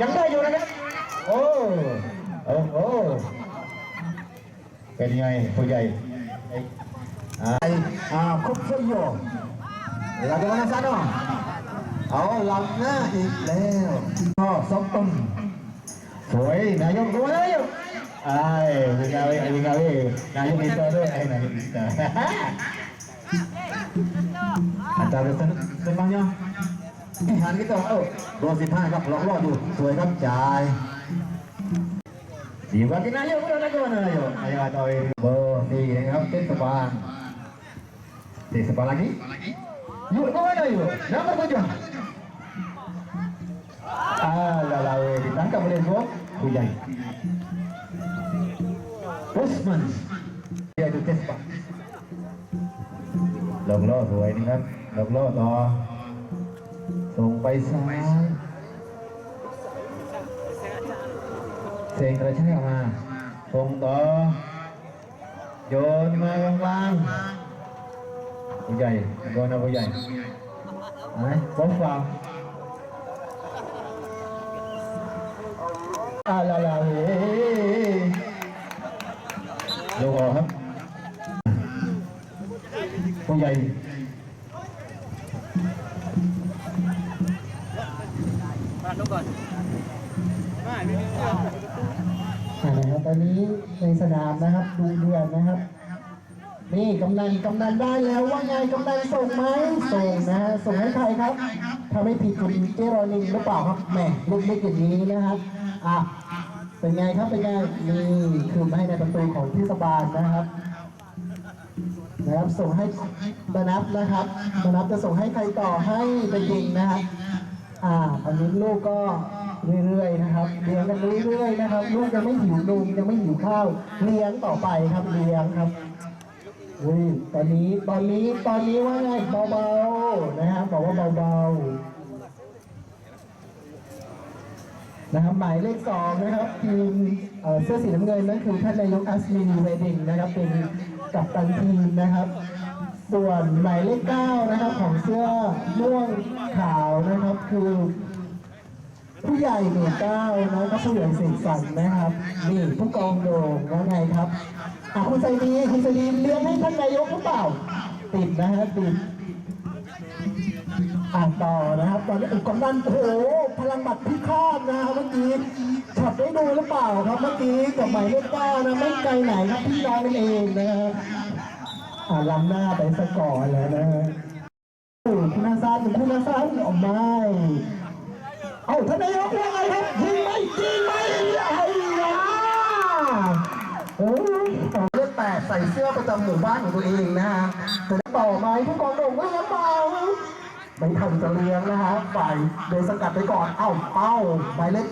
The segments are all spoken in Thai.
ยังได้อยู่นะครับ โอ้ โอ้โห เป็นไงผู้ใหญ่อ่าอ่าครบเสียอยู่ลาเดมาซาโนเอาลำหน้าอีกแล้วก็สมต้นสวยนายกกูนายกไอ้เป็นไงเป็นไงนายกมิสเตอร์ด้วยไอ้นายกมิสเที่หันก็ต้องเอ้าโดนสิท่าาครับล็อกลอดดูสวยครับจ่าย ดีกว่ากินนายกเร็วนะก่อนนายกนายกต่อยเบอร์สี่นะครับเทศบาลเทศบาล lagi อยู่ก็ไม่ได้อยู่ nomor tujuh Alalah, ditangkap oleh Bob Hujan. Usman. Dia itu Tespa. Lok lo, tuh ini kan. Lok lo, toh. ส่งไปซ้ายเซงกระชากออกมาส่งต่อ โยนมากลางๆผู้ใหญ่โดนนะผู้ใหญ่ไหนป้องฟาวอาลาลาเฮ้ลงออกครับผู้ใหญ่ อ่านะครับตอนนี้ในสนามนะครับดูเดือนนะครับ นี่กำนันกำนันได้แล้วว่าไงกำนันส่งไหมส่งนะฮะส่งให้ใครครับถ้าไม่ผิดคุณเจรอนิงหรือเปล่าครับแหมลูกเล็กอย่างนี้นะครับอะเป็นไงครับเป็นไงนี่คือให้ในประตูของเทศบาลนะครับนะครับส่งให้ บรรนับนะครับบรรนับจะส่งให้ใครต่อให้ไปยิงนะครับอ่าตอนนี้ลูกก็เรื่อยๆนะครับเลี้ยงกันเรื่อยๆนะครับ ลูกยังไม่หิวนมยังไม่หิวข้าวเลี้ยงต่อไปครับเลี้ยงครับอุ้ยตอนนี้ตอนนี้ตอนนี้ว่าไงเบาๆนะครับบอกว่าเบาๆนะครับหมายเลขสองนะครับทีมเสื้อสีน้ำเงินนั่นคือท่านนายกอัสมินีเวดิงนะครับเป็นกัปตันทีมนะครับ ส่วนหมายเลขเก้านะครับของเสื้อม่วงขาวนะครับคือผู้ใหญ่หนึ่เก้านะครับผู้ใหญ่เสกสรรนะครับนี่ผู้กองโดงว่าไงครับอะคุณใจดีคุณใจดีเลี้ยงให้ท่านนายกหรือเปล่า ติดนะฮะติดอ่านต่อนะครับ ตอนนี้อุกกำนันโอ้โหพลังหมัดพิฆาตนะครับเมื่อกี้ช็อตได้ดูหรือเปล่าครับเมื่อกี้กับหมายเลขเก้านะไม่ไกลไหนครับพี่น้องนั่นเองนะครับ อ่าล้ำหน้าไปสะก่อนแล้วนะฮะคุณอาซานคุณอาซานออกมาเอ้าท่านนายกว่าไงครับยิงไหมยิงไหมไอ้ยาโอ้ยต่อเลือดแปดใส่เสื้อประจำหมู่บ้านของตัวเองนะฮะจะได้ต่อไหมผู้กองโด่งว่ยังเปล่าไม่ทันจะเลี้ยงนะฮะฝ่ายโดนสกัดไปก่อน เอ้าเอ้าหมายเลข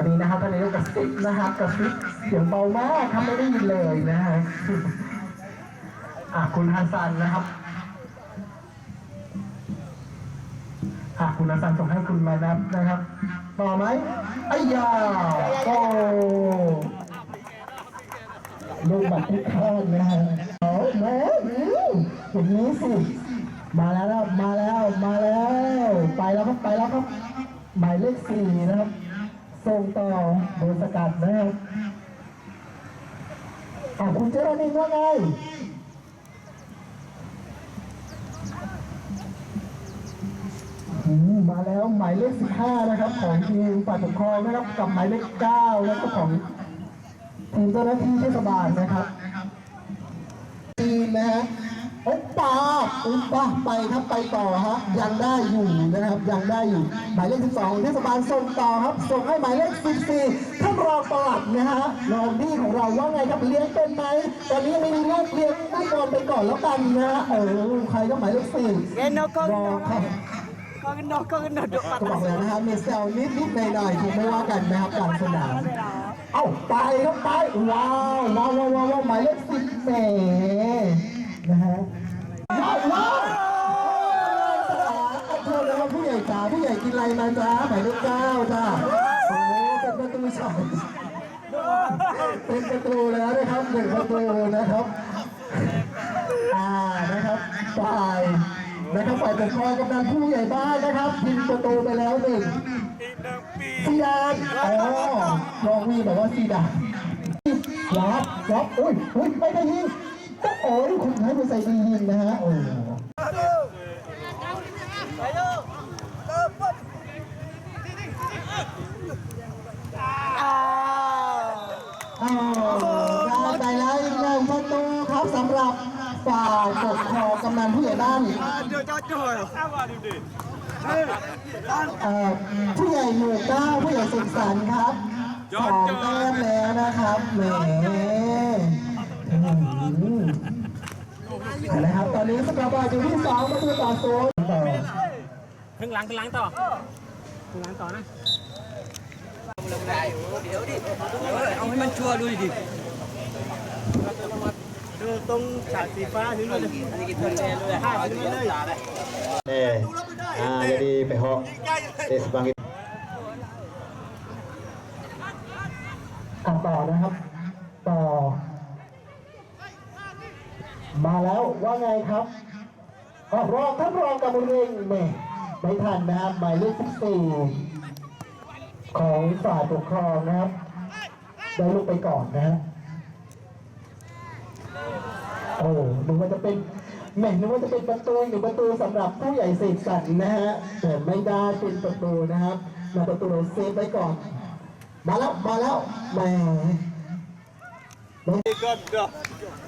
ตอนนี้นะครับท่านนายกกระซิบนะครับกระซิบเสียงเบามากครับไม่ได้ยินเลยนะฮะอะคุณฮันซันนะครับอะคุณฮันซันส่งให้คุณมานับนะครับ ต่อไหมไอ้ยาโอ้ลูกบัตรที่ข้านนะฮะเอาแม่อย่างนี้สิมาแล้วมาแล้วมาแล้ว ไปแล้วครับไปแล้วครับหมายเลขสี่นะครับ ส่งต่อโดนสกัดนะครับอะคุณเจรานิงว่าไงมมาแล้วหมายเลข 15 นะครับ ของทีมฝ่ายปกครองนะครับกับหมายเลข 9 แล้วก็ของทีมเจ้าหน้าที่เทศบาลนะครับทีมนะฮะ โอ๊ปป้าโอ๊ปป้าไปครับไปต่อฮะยังได้อยู่นะครับยังได้อยู่หมายเลข 12เทศบาลส่งต่อครับส่งให้หมายเลข 14ท่านรองปลัดนะฮะรองดีของเราว่าไงครับเลี้ยงเป็นไหมตอนนี้ยังไม่มีลูกเลี้ยงได้ก่อนไปก่อนแล้วกันนะฮะเออใครก็หมายเลขสี่ Kena kau รอ kena ครับ Kau kena kau kena duk ก็บอกแล้วนะครับมีเซลนิดนิดหน่อยหน่อยๆคงไม่ว่ากันนะครับกลางสนามเอ้าไปครับไปว้าวว้าวว้าวว้าวหมายเลขสิบแหมนะฮะ ว้าวว้าวขอโทษนะครับผู้ใหญ่จ๋าผู้ใหญ่กินอะไรมาจ้าหมายเลขเก้าจ้าโอ้เป็นประตูสองเป็นประตูแล้วนะครับหนึ่งประตูนะครับตานะครับฝ่ายนะครับฝ่ายปกครองกำนันผู้ใหญ่บ้านนะครับยิงประตูไปแล้วหนึ่งซีดานอ๋อน้องวีบอกว่าซีดานรับรับอุ้ยอุ้ยไม่ได้ยิง อ้ยคุณให้ไปใส่ดียิงนะฮะโอ้ได้ไปแล้วอีกหนึ่งประตูครับสำหรับฝ่ายปกครองกำนันผู้ใหญ่บ้าน Đưa cho trời. เอ่อผู้ใหญ่หมู่เก้าผู้ใหญ่สุขสันต์ครับสองแต้มแล้วนะครับแหม อหือเอาละครับตอนนี้สกอร์บอร์ดอยู่ที่สองประตูต่อศูนย์ต่อครึ่งหลังครึ่งหลังต่อครึ่งหลังต่อนะเอาให้มันชัวร์ดูดิดูตรงฉากสีฟ้าถึงเลยอันนี้กินเพื่อนเลยห้าถึงเลย Eh, ah, jadi pehok eh, sebagai อะต่อนะครับ ต่อ มาแล้วว่าไงครับออกรองท่านรองกับบุญเองแม่ไม่ทันนะครับหมายเลข14 ของฝ่ายปกครองนะครับได้ลูกไปก่อนนะฮะโอ้นึกว่าจะเป็นแหม่นึกว่าจะเป็นประตูหรือประตูสำหรับผู้ใหญ่เสกสรรนะฮะแต่ไม่ได้เป็นประตูนะครับมาประตูเซฟไว้ก่อน มาแล้วมาแล้วแหม God dah.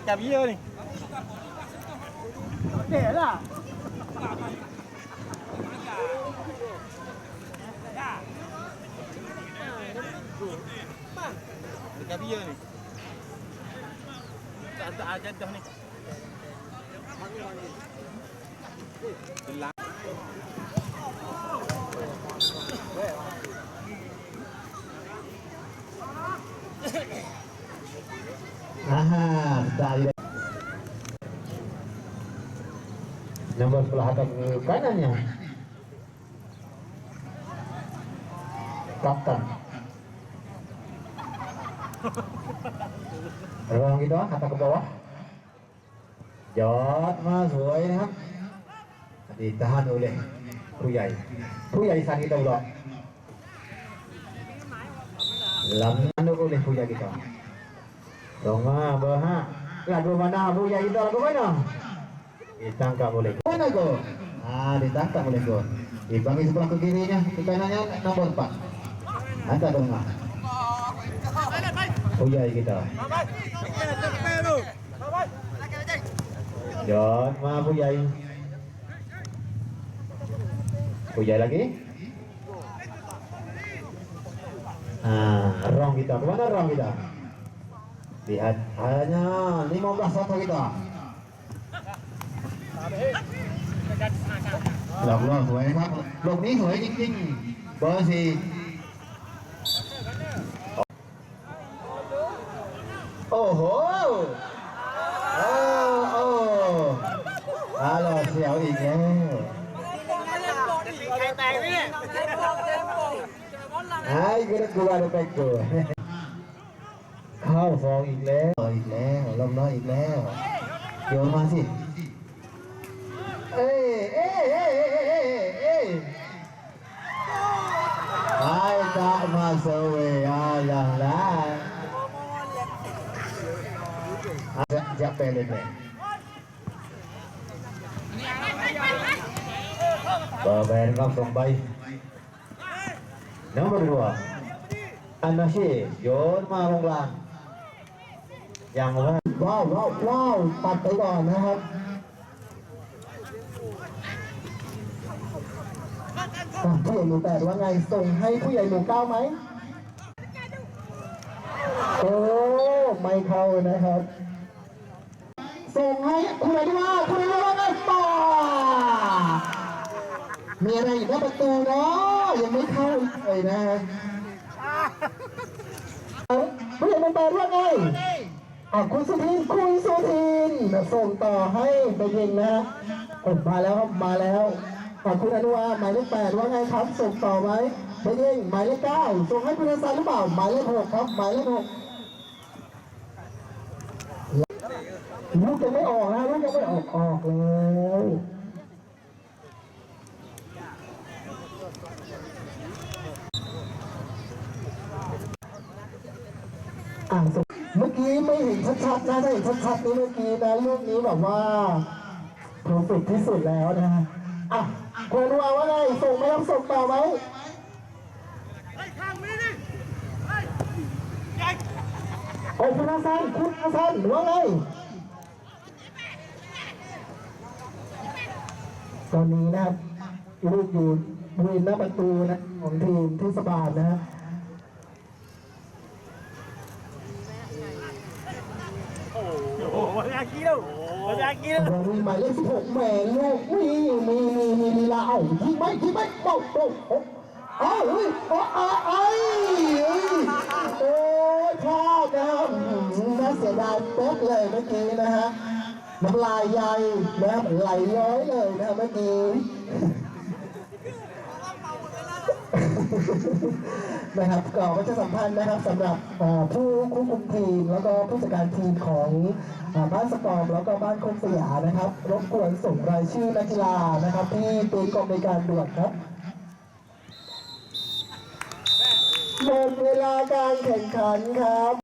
cabillo nih. Oke lah. cabillo nih. Tak aja dah nih. Dari nomor sebelah atas eh, kanannya kapten ruang gitu ah, kata ke bawah jod มาสวยนะครับ ditahan oleh ผู้ใหญ่ผู้ใหญ่สัน kita pula lamanduk oleh ผู้ใหญ่ kita Roma berha. Lagu mana Abu yang kita lagu mana? Ditangkap oleh Mana go? Ah, ditangkap oleh go. Dipanggil sebelah ke kirinya, ke kanannya nombor 4. Ada Roma. Puyai kita. Jod, ma Puyai. Puyai lagi. Ah, rong kita. Ke mana rong kita? Lihat hanya 15 satu kita. หลอกล่อสวยครับหลบนี้สวยจริงๆเบอร์สี่โอ้โหโอ้โอ้อาลอเสียวอีกแล้ว Kayak tai ni. ไอ้กูได้กูว่าได้ไปกู เข้าฟองอีกแล้วอีกแล้วลมน้อยอีกแล้วโยนมาสิเอ้ยเอ้ยเอ้ยเอ้ยเอ้ยไอ้ตามาสวยอะไรล่ะจะจะเป็นเลย Babayan langsung baik. Nomor dua, Anasih, Yon Marunglang. Yang lain ว้าวว้าวว้าวปัดไปก่อนนะครับอะผู้ใหญ่หมู่แปดว่าไงส่งให้ผู้ใหญ่หมู่เก้าไหมโอ้ไม่เข้านะครับ ส่งให้คุณอนุว่าคุณอนุว่าไงต่อมีอะไรอีกว่าประตูเนาะยังไม่เข้าอีกเลยนะฮะเอาผู้ใหญ่หมู่แปดว่าไง อะคุณสุทินคุณสุทินส่งต่อให้ไปยิงนะฮะมาแล้วครับมาแล้วอะคุณอนุวาหมายเลขแปดว่าไงครับ ส่งต่อไหมไปยิงหมายเลขเก้าส่งให้คุณอสันหรือเปล่าหมายเลขหกครับหมายเลขหกลูกยังไม่ออกนะลูกยังไม่ออกออกเลยอ่างสุดเมื่อกี้ ไม่เห็นชัดๆนะถ้าเห็นชัดๆนี่เมื่อกี้นะลูกนี้แบบว่าเพอร์เฟกที่สุดแล้วนะฮะอะควรว่าว่าไงส่งไหมครับส่งต่อไหมโอ้คุณอาซันคุณอาซันว่าไงตอนนี้นะครับลูกอยู่บริเวณหน้าประตูนะของทีมเทศบาลนะฮะ โอ้ โหวันอากี้แล้ววันอากี้แล้วมีหมายเลขสิบหกแหม่ลูกมีมีมีมีลีลาเอายิงไหมยิงไหมโป๊ะโป๊ะโป๊ะเอ้าเฮ้ยโอ้อาไอ้เอ้ยโอ้ยพลาดนะครับน่าเสียดายเป๊ะเลยเมื่อกี้นะฮะน้ำลายใหญ่นะครับไหลย้อยเลยนะเมื่อกี้นะครับก็ประชาสัมพันธ์นะครับสำหรับผู้ควบคุมทีมแล้วก็ผู้จัดการทีมของ บ้านสกอมแล้วก็บ้านคงสยามนะครับ รบกวนส่งรายชื่อนักกีฬานะครับ ที่เป็นกรมในการด่วนครับหมดเวลาการแข่งขันครับ